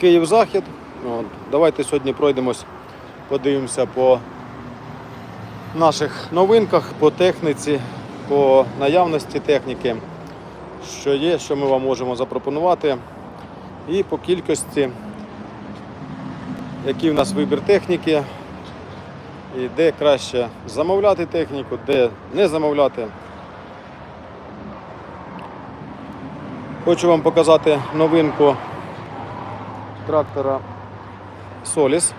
Київ-Захід. От. Давайте сьогодні пройдемось, подивимося по наших новинках, по техніці, по наявності техніки, що є, що ми вам можемо запропонувати, і по кількості, який в нас вибір техніки, і де краще замовляти техніку, де не замовляти. Хочу вам показати новинку трактора Solis.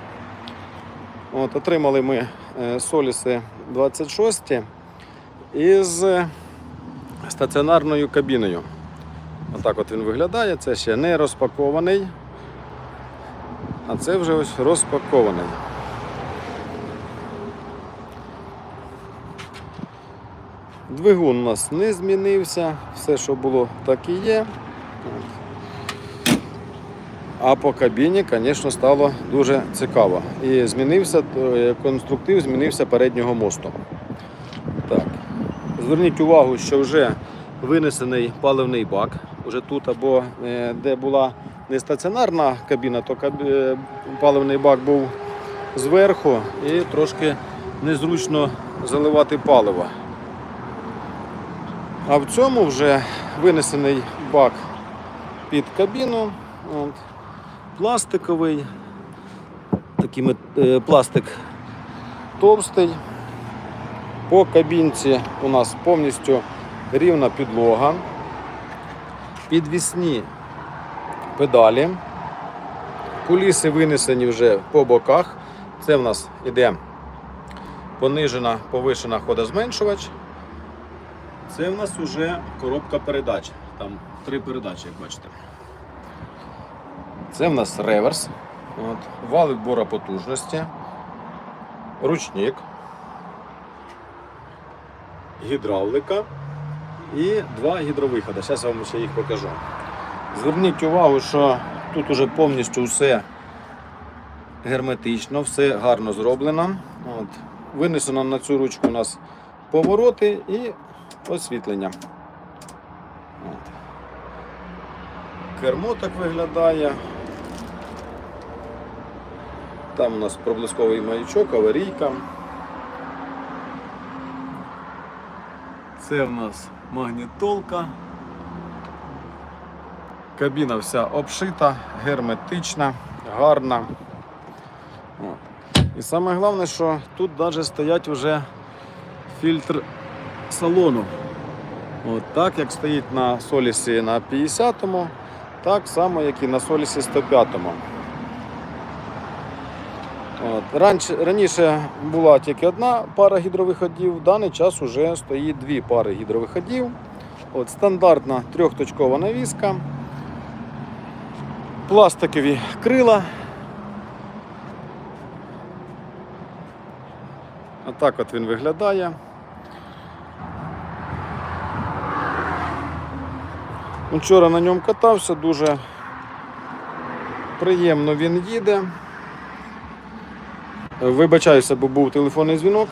От, отримали ми е, Соліси 26 із стаціонарною кабіною. Отак от він виглядає. Це ще не розпакований, а це вже ось розпакований. Двигун у нас не змінився, все, що було, так і є. А по кабіні, звісно, стало дуже цікаво. І змінився е, конструктив, змінився переднього мосту. Так. Зверніть увагу, що вже винесений паливний бак. Уже тут, або е, де була не стаціонарна кабіна, то е, паливний бак був зверху і трошки незручно заливати паливо. А в цьому вже винесений бак під кабіну. От. Пластиковий. Такий е, пластик товстий. По кабінці у нас повністю рівна підлога. Підвісні педалі. Куліси винесені вже по боках. Це в нас іде понижена, повишена ходозменшувач. Це в нас вже коробка передач. Там три передачі, як бачите. Це в нас реверс. От. Вал відбора потужності, ручник, гідравлика і два гідровиходи. Зараз я вам ще їх покажу. Зверніть увагу, що тут уже повністю все герметично, все гарно зроблено. От. Винесено на цю ручку у нас повороти і освітлення. Кермо так виглядає. Там у нас проблисковий маячок, аварійка. Це в нас магнітолка. Кабіна вся обшита, герметична, гарна. І саме головне, що тут навіть стоять вже фільтр салону. От так як стоїть на солісі на 50-му, так само, як і на солісі 105-му. Раніше була тільки одна пара гідровиходів, в даний час вже стоїть дві пари гідровиходів. От, стандартна трьохточкова навіска, пластикові крила. Отак от він виглядає. Вчора на ньому катався, дуже приємно він їде. Вибачаюся, бо був телефонний дзвінок.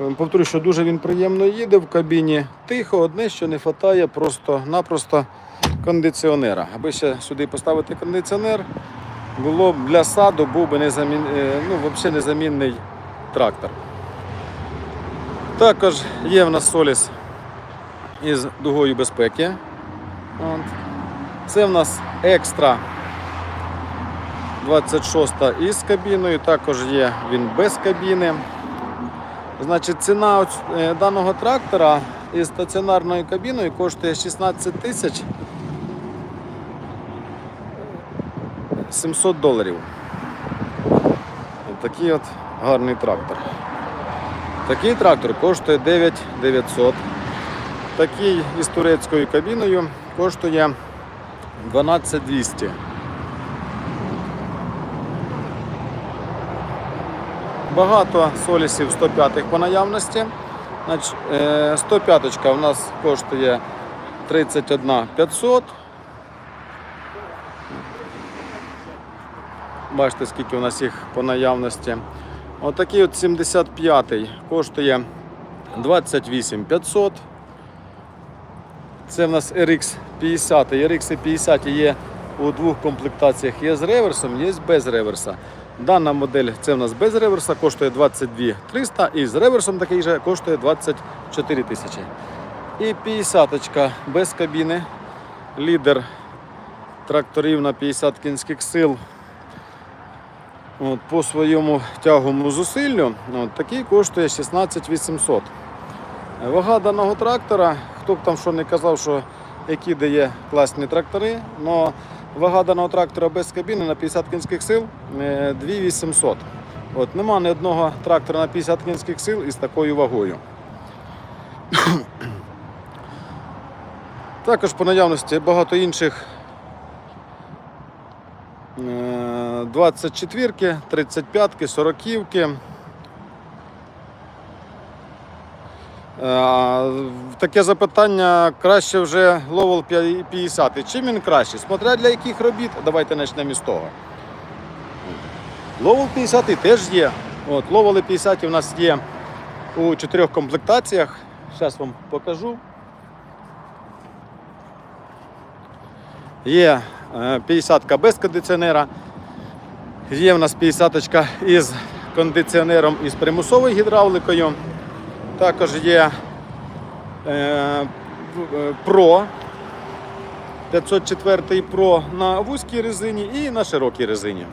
Е, Повторюю, що дуже він приємно їде в кабіні. Тихо, одне, що не вистачає просто-напросто кондиціонера. Аби ще сюди поставити кондиціонер, було б для саду був би незамін... е, ну, взагалі незамінний трактор. Також є в нас соліс із дугою безпеки. Це в нас екстра 26 із кабіною, також є він без кабіни. Значить, ціна е, даного трактора із стаціонарною кабіною коштує 16 тисяч 700 доларів. Такий от гарний трактор. Такий трактор коштує 9900. Такий із турецькою кабіною коштує 12200. Багато солісів 105 по наявності. Значить, е, 105 у нас коштує 31 500. Бачите, скільки у нас їх по наявності. Отакий от 75 коштує 28 500. Це в нас RX 50. RX 50 є у двох комплектаціях. Є з реверсом, є без реверса. Дана модель це в нас без реверса, коштує 22 300 і з реверсом такий же коштує 24 тисячі. І 50 без кабіни. Лідер тракторів на 50 кінських сил. От, по своєму тяговому зусиллю от, такий коштує 16 800. Вага даного трактора, хто б там що не казав, що які дає класні трактори, але вага даного трактора без кабіни на 50 кінських сил е, 2800. От, нема ні одного трактора на 50 кінських сил із такою вагою. Також по наявності багато інших 24-ки, 35-ки, 40-ки. Е, Таке запитання краще вже Ловел 50. Чим він краще? Смотря для яких робіт, давайте почнемо із того. Ловел 50 теж є. От, Ловели 50 у нас є у чотирьох комплектаціях. Зараз вам покажу. Є 50 без кондиціонера. Є в нас 50 із кондиціонером і з примусовою гідравликою. Також є е, е, Pro 504 Pro на вузькій резині і на широкій резині.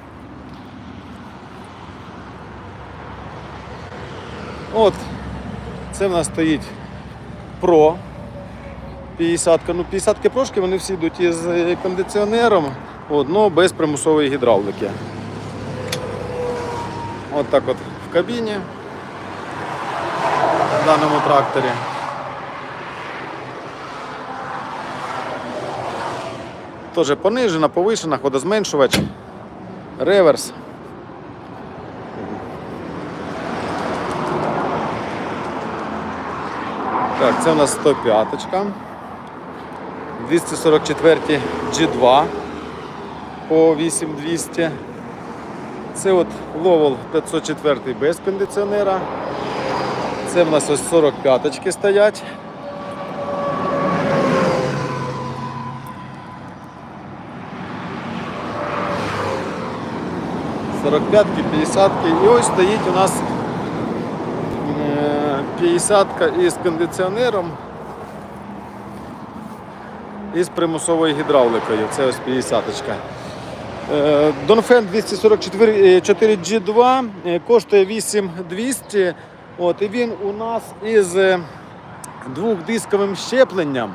От, це в нас стоїть Pro 50 Ну, 50 прошки вони всі йдуть із е, кондиціонером, от, но без примусової гідравлики. От так от в кабіні даному тракторі. Теж понижена, повишена, ходозменшувач, реверс. Так, це у нас 105 244 G2 по 8200. Це от Lowell 504 без кондиціонера. Це в нас ось 45 стоять. Сорокп'ятки, 50 І ось стоїть у нас е, 50 із кондиціонером і з примусовою гідравликою. Це ось 50 Е, Донфен 244 4G2 е, коштує 8200. От, і він у нас із е, двохдисковим щепленням.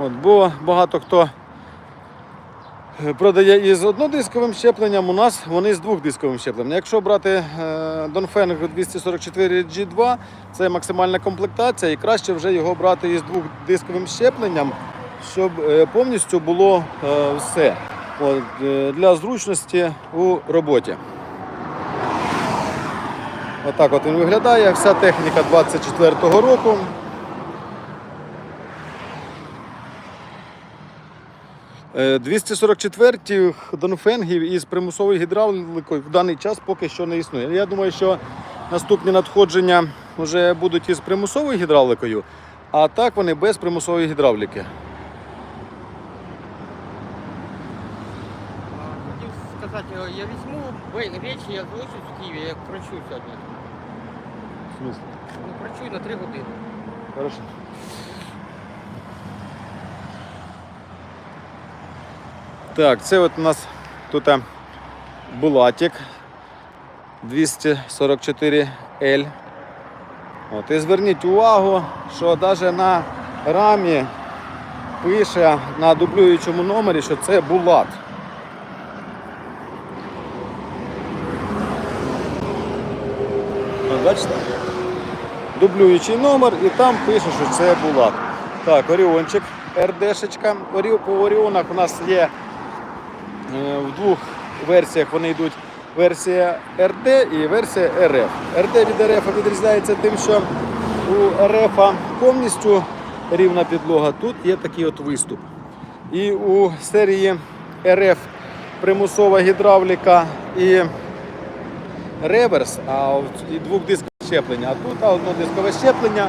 От, бо багато хто е, продає із однодисковим щепленням, у нас вони з двохдисковим щепленням. Якщо брати е, Донфен 244 G2, це максимальна комплектація, і краще вже його брати із двохдисковим щепленням, щоб повністю було все для зручності у роботі. Отак от він виглядає. Вся техніка 24-го року. Е, 244 донфенгів із примусовою гідравлікою в даний час поки що не існує. Я думаю, що наступні надходження вже будуть із примусовою гідравликою, а так вони без примусової гідравліки. Е, я візьму речі, я залишусь в Києві, я працюю сьогодні. В смысле? Ну, працюю на 3 години. Хорошо. Так, це от у нас тут е, Булатик 244L. От, і зверніть увагу, що навіть на рамі пише на дублюючому номері, що це Булат. От, бачите? Дублюючий номер і там пише, що це Булат. Так, Оріончик, РДшечка. Орі- По Оріонах у нас є е, в двох версіях вони йдуть версія РД і версія РФ. РД від РФ відрізняється тим, що у РФ повністю рівна підлога, тут є такий от виступ. І у серії РФ примусова гідравліка і реверс, а і двохдискове щеплення. А тут однодискове щеплення,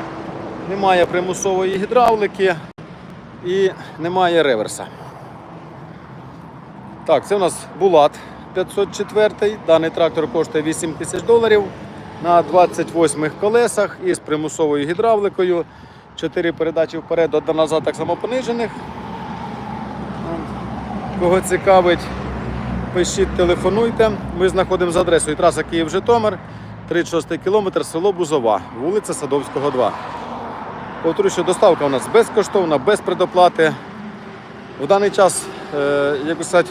немає примусової гідравлики і немає реверса. Так, це у нас Булат 504. Даний трактор коштує 8 тисяч доларів на 28 колесах із примусовою гідравликою. 4 передачі вперед, одна назад так само понижених. Кого цікавить, пишіть, телефонуйте. Ми знаходимося за адресою траса Київ-Житомир, 36 кілометр, село Бузова, вулиця Садовського, 2. Повторюю, що доставка у нас безкоштовна, без предоплати. В даний час, е, як би сказати,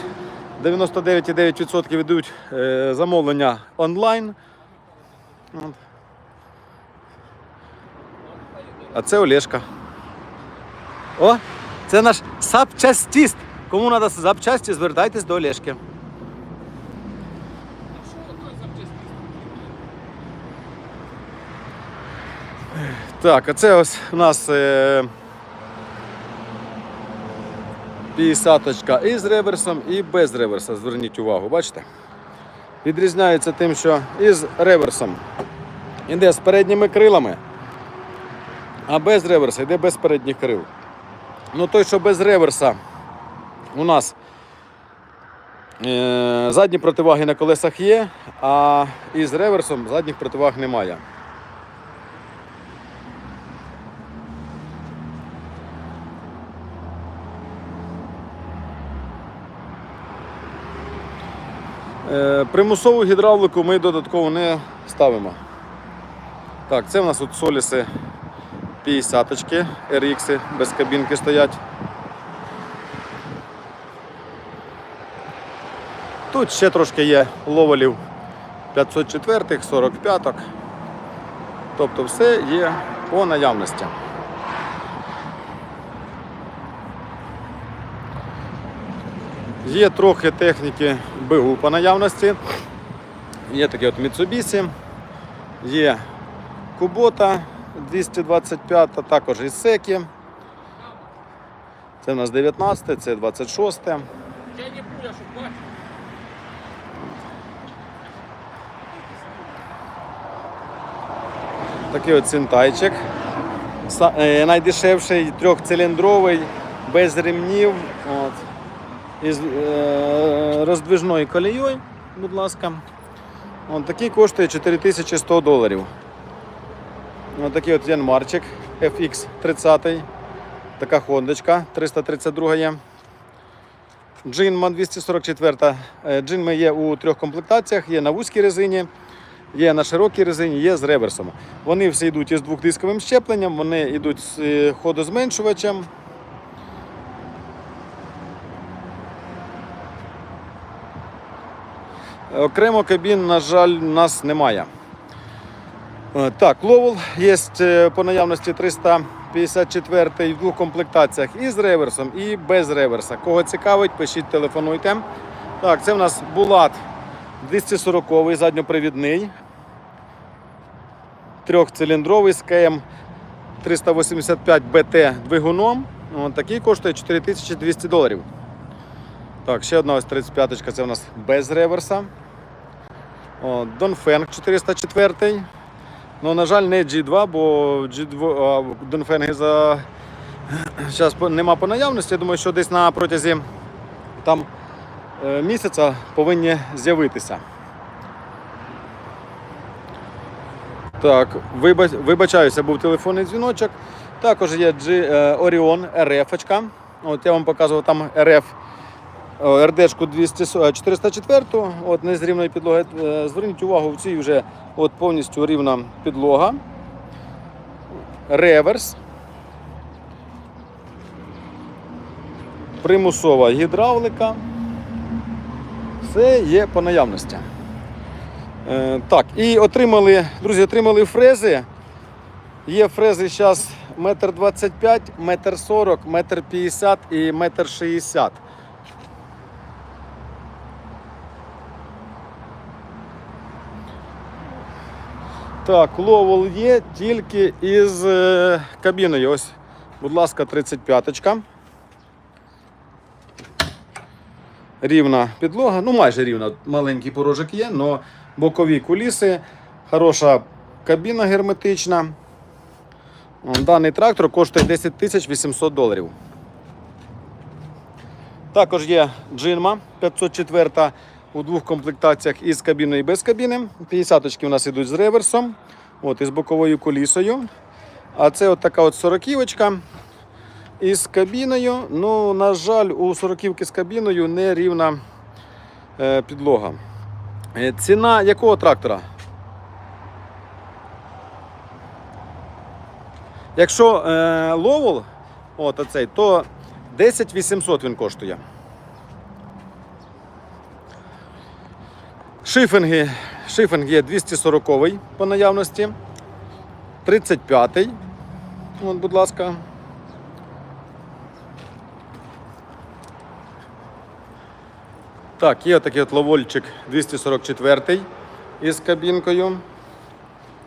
99,9% ведуть е, замовлення онлайн. А це Олешка. О, це наш запчастіст. Кому треба запчасті, звертайтесь до Олешки. Так, а це ось у нас е, 50 із реверсом і без реверса. Зверніть увагу, бачите? Відрізняється тим, що із реверсом йде з передніми крилами, а без реверса йде без передніх крил. Ну той, що без реверса у нас е, задні противаги на колесах є, а із реверсом задніх противаг немає. Примусову гідравлику ми додатково не ставимо. Так, це в нас от соліси 50 RX без кабінки стоять. Тут ще трошки є ловелів 504, 45. Тобто все є по наявності. Є трохи техніки БГУ по наявності. Є такі от Mitsubishi, є Kubota 225, також і Секі. Це у нас 19, це 26. Я не пуля. Такий от синтайчик. Е, Найдешевший трьохциліндровий, без ремнів. От. Із е, роздвижною колією, будь ласка. От такий коштує 4100 доларів. Ось такий от Янмарчик FX 30. Така хондочка 332 є. Джинма 244. Е, Джинми є у трьох комплектаціях, є на вузькій резині, є на широкій резині, є з реверсом. Вони всі йдуть із двохдисковим щепленням, вони йдуть з е, ходозменшувачем. Окремо кабін, на жаль, у нас немає. Е, Так, Ловел є е, по наявності 354 в двох комплектаціях і з реверсом, і без реверса. Кого цікавить, пишіть, телефонуйте. Так, це в нас Булат 240 задньопривідний. Трьохциліндровий з КМ 385 БТ двигуном. Такий коштує 4200 доларів. Так, ще одна ось 35 це у нас без реверса. Донфенг 404. Ну, на жаль, не G2, бо G2, Донфенги за... Зараз нема по наявності. Я думаю, що десь на протязі там, е, місяця повинні з'явитися. Так, вибач, вибачаюся, був телефонний дзвіночок. Також є G, е, Orion RF. -очка. От я вам показував там RF РДшку 200 404, от не з рівної підлоги. Е, Зверніть увагу, в цій вже от повністю рівна підлога. Реверс. Примусова гідравлика. Все є по наявності. Е, так, і отримали, друзі, отримали фрези. Є фрези зараз метр 25, метр 40, метр 50 і метр 60. Так, ловол є тільки із е, кабіною. Ось, будь ласка, 35-ка. Рівна підлога, ну майже рівна, маленький порожок є, але бокові куліси, хороша кабіна герметична. Даний трактор коштує 10 тисяч 800 доларів. Також є джинма 504 у двох комплектаціях із кабіною і без кабіни. 50 у нас йдуть з реверсом, от, із боковою колісою. А це от така от сороківочка із кабіною. Ну, на жаль, у сороківки з кабіною не рівна е, підлога. Е, Ціна якого трактора? Якщо е, ловол, от оцей, то 10 800 він коштує. Шифинги. Шифинг є 240 по наявності. 35. От, будь ласка. Так, є такий от ловольчик 244 із кабінкою.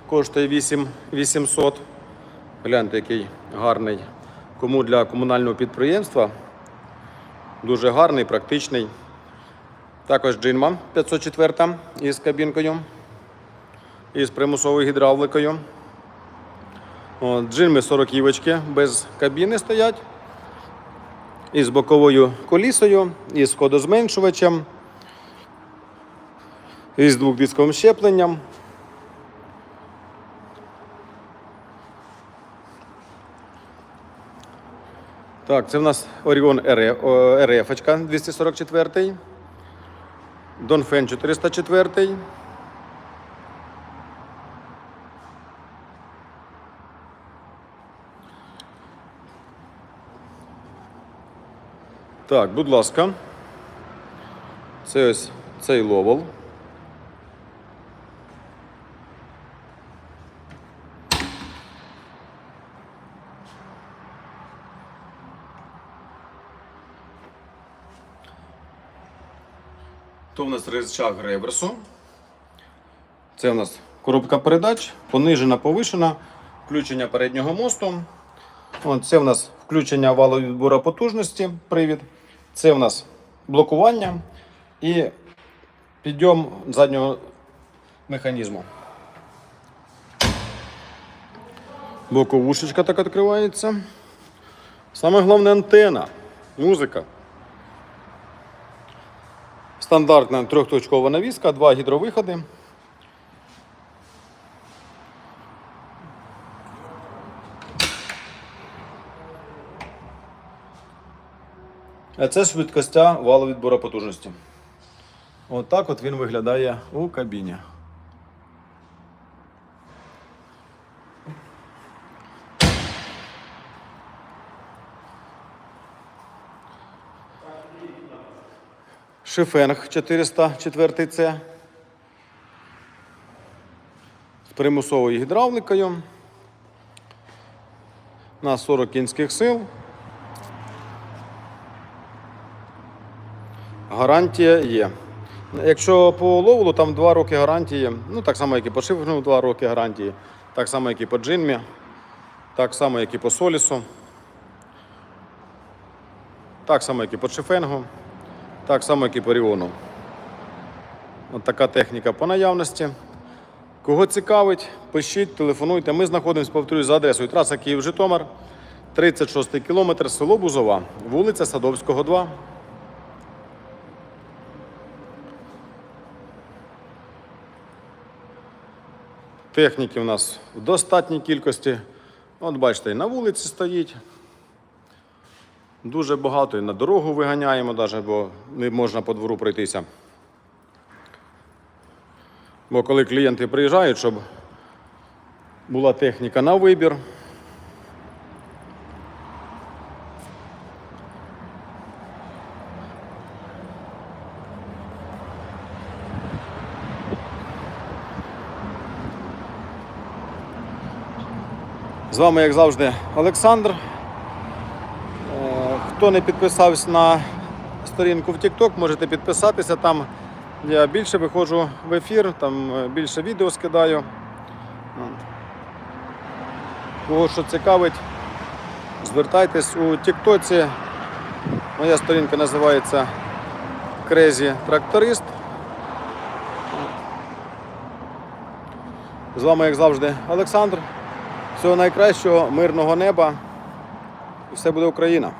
Коштує 8 800. Гляньте, який гарний. Кому для комунального підприємства. Дуже гарний, практичний. Також джинма 504 із кабінкою. Із примусовою гідравликою. Джинми 40 івочки без кабіни стоять. Із боковою колісою, із ходозменшувачем, із двохдисковим щепленням. Так, це в нас Orion RF 244, Донфен 404. Так, будь ласка. Це ось цей ловол. То в нас рычаг реверсу. Це у нас коробка передач, понижена, повишена, включення переднього мосту. Це у нас включення валовідбору потужності, привід. Це у нас блокування і підйом заднього механізму. Боковушечка так відкривається. Саме головне антена, музика. Стандартна трьохточкова навіска, два гідровиходи. А це швидкостя валовідбору потужності. Отак от він виглядає у кабіні. Шифенг 404 c з примусовою гідравликою. На 40 кінських сил. Гарантія є. Якщо по ловлу, там 2 роки гарантії, ну так само, як і по шиферну 2 роки гарантії, так само, як і по джинмі, так само, як і по солісу, так само, як і по шифенгу, так само, як і по ріону. От така техніка по наявності. Кого цікавить, пишіть, телефонуйте. Ми знаходимося, повторюю, за адресою траса Київ-Житомир, 36 кілометр, село Бузова, вулиця Садовського, 2. Техніки у нас в достатній кількості. От бачите, і на вулиці стоїть. Дуже багато і на дорогу виганяємо, навіть, бо не можна по двору пройтися. Бо коли клієнти приїжджають, щоб була техніка на вибір. З вами, як завжди, Олександр. Хто не підписався на сторінку в TikTok, можете підписатися. Там я більше виходжу в ефір, там е, більше відео скидаю. Кого що цікавить, звертайтесь у Тіктоці. Моя сторінка називається Crazy Тракторист. З вами, як завжди, Олександр. Всього найкращого, мирного неба. І все буде Україна.